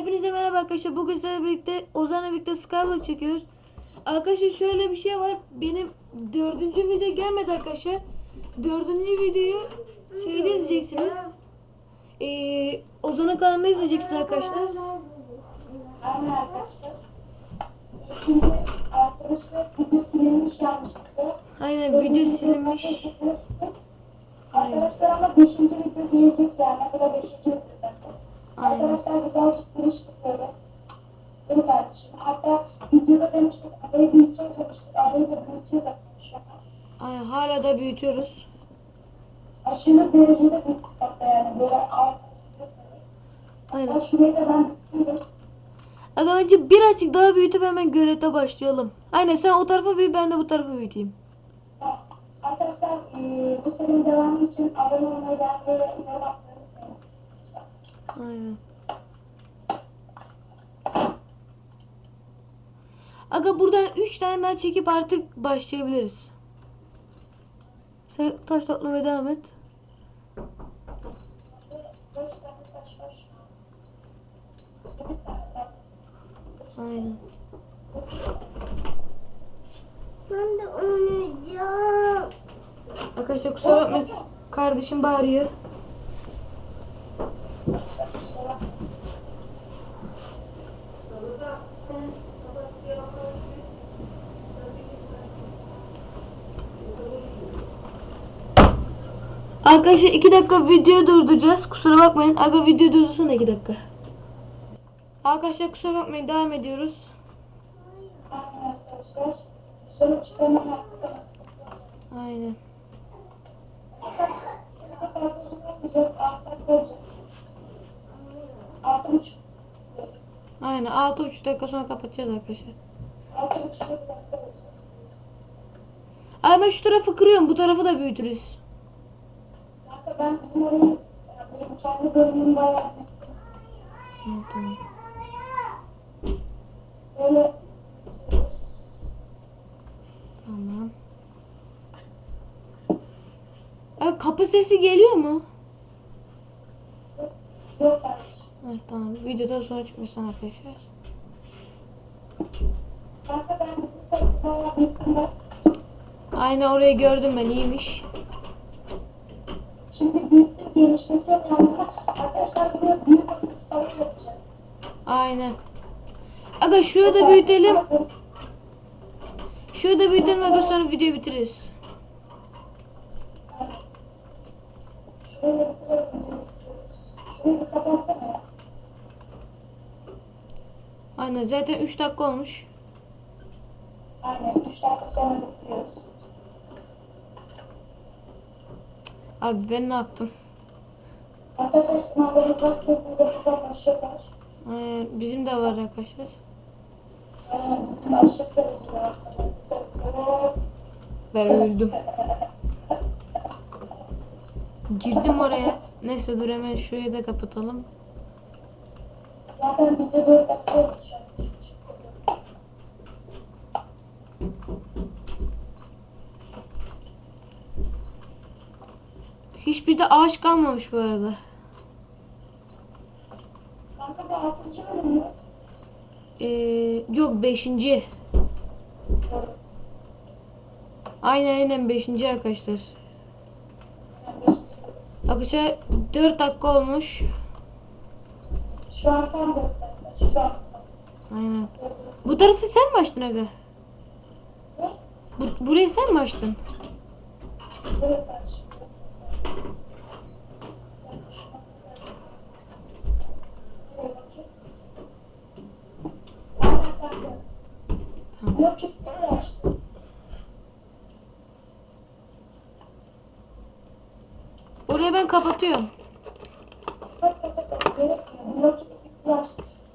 Hepinize merhaba arkadaşlar. Bugün sizlerle birlikte Ozan'la birlikte Skyblock çekiyoruz. Arkadaşlar şöyle bir şey var. Benim dördüncü video gelmedi arkadaşlar. Dördüncü videoyu şeyde izleyeceksiniz. Ee, Ozan'ın kanalında izleyeceksiniz arkadaşlar. Aynen video silinmiş. Arkadaşlar ama 5. video diyecek yani. Bu da 5. Aynen. Arkadaşlar giriştik böyle. Değil mi kardeşim? Hatta videoda demiştik arayı büyüteceğiz demiştik. Arayı da büyütüyoruz şu an. Aynen hala da büyütüyoruz. Aşırı derecede büyüttük hatta yani böyle alt. Aynen. Şurayı da ben büyütüyorum. Aga önce birazcık daha büyütüp hemen görevde başlayalım. Aynen sen o tarafa büyü ben de bu tarafa büyüteyim. Arkadaşlar bu serinin devamı için abone olmayı, beğenmeyi unutmayın. Aynen. Aga buradan 3 tane daha çekip artık başlayabiliriz. Sen taş toplamaya devam et. Aynen. Ben de oynayacağım. Arkadaşlar kusura bakmayın. Kardeşim bağırıyor. Arkadaşlar 2 dakika video durduracağız. Kusura bakmayın. Aga video durdursana 2 dakika. Arkadaşlar kusura bakmayın. Devam ediyoruz. Aynen. Aynen. Altı buçuk. Aynen 6,5 dakika sonra kapatacağız arkadaşlar. Ay ben şu tarafı kırıyorum. Bu tarafı da büyütürüz. Ben bizim orayı, benim kendi bölümüm bayağı. Evet. Böyle Tamam. Ay, kapı sesi geliyor mu? yok. Evet tamam. Videoda sonra çıkmışsın arkadaşlar. Kanka ben. Aynen orayı gördüm ben iyiymiş. Genişletiyorum yanında. Arkadaşlar buraya büyük ofis falan yapacağız. Aynen. Aga şurayı da büyütelim. Şurayı da büyütelim aga sonra videoyu bitiririz. Aynen zaten 3 dakika olmuş. Aynen 3 dakika sonra bitiriyoruz. Abi ben ne yaptım? Aynen, bizim de var arkadaşlar. Ben öldüm. Girdim oraya. Neyse dur hemen şurayı da kapatalım. Zaten video 4 dakika. Hiçbir de ağaç kalmamış bu arada. Kanka bu 6. bölüm mü? Ee, yok 5. Aynen aynen 5. arkadaşlar. Arkadaşlar 4 dakika olmuş. Şu an tam 4 dakika. Şu an. Aynen. Bu tarafı sen mi açtın aga? Bu, burayı sen mi açtın? Evet kardeşim. Tamam. Yok istiyorlar. Orayı ben kapatıyorum. Bak bak bak. Gerekmiyor.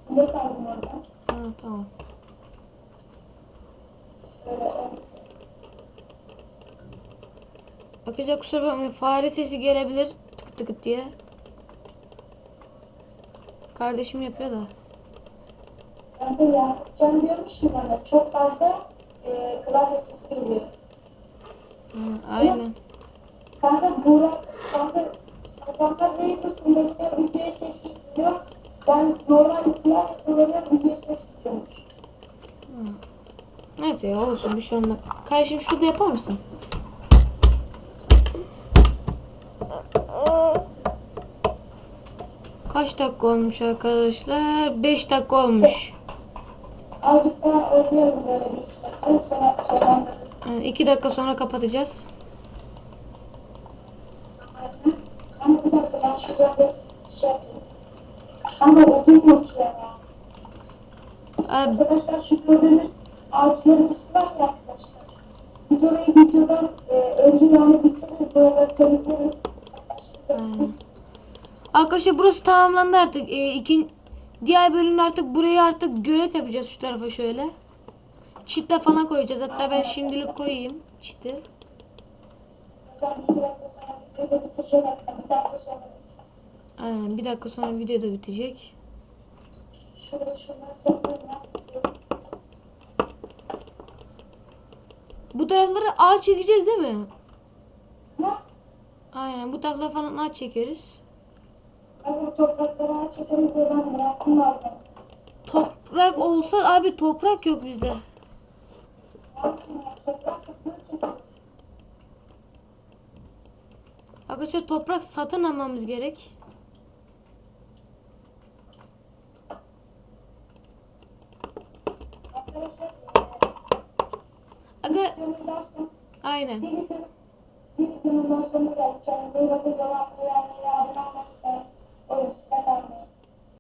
Ne kaldım orada? Ha, tamam. Arkadaşlar kusura bakmayın fare sesi gelebilir tık tık diye. Kardeşim yapıyor da. Ben de yapacağım diyormuş ki bana. Çok fazla e, klavye. Ha, aynen. Kanka Burak, kanka adamlar neyi tutun bekliyor, videoyu seçiyor. Ben normal flash kullanıyorum video ses çıkıyormuş. Neyse ya olsun bir şey olmaz. Kardeşim şurada yapar mısın? Kaç dakika olmuş arkadaşlar? 5 dakika olmuş. Azıcık daha böyle bir iki dakika sonra sonlandırırız. 2 dakika sonra kapatacağız. Ama bir dakika ben şurada bir şey. Ama odun yok ya. Arkadaşlar şu gördüğünüz ağaçlarımız var ya arkadaşlar. Biz orayı videodan e, önce yani bitiririz. Böyle. Aynen. Arkadaşlar burası tamamlandı artık. Ee, ikin, diğer bölümde artık burayı artık gölet yapacağız şu tarafa şöyle. Çitle falan koyacağız. Hatta ben şimdilik koyayım çiti. Aynen bir dakika sonra video da bitecek. Bu tarafları ağaç çekeceğiz değil mi? Ne? Aynen bu taraflara falan ağaç çekeriz. Bu toprakları çekeriz diye ben vardı. Toprak olsa abi toprak yok bizde. Arkadaşlar toprak satın almamız gerek. Aga aynen.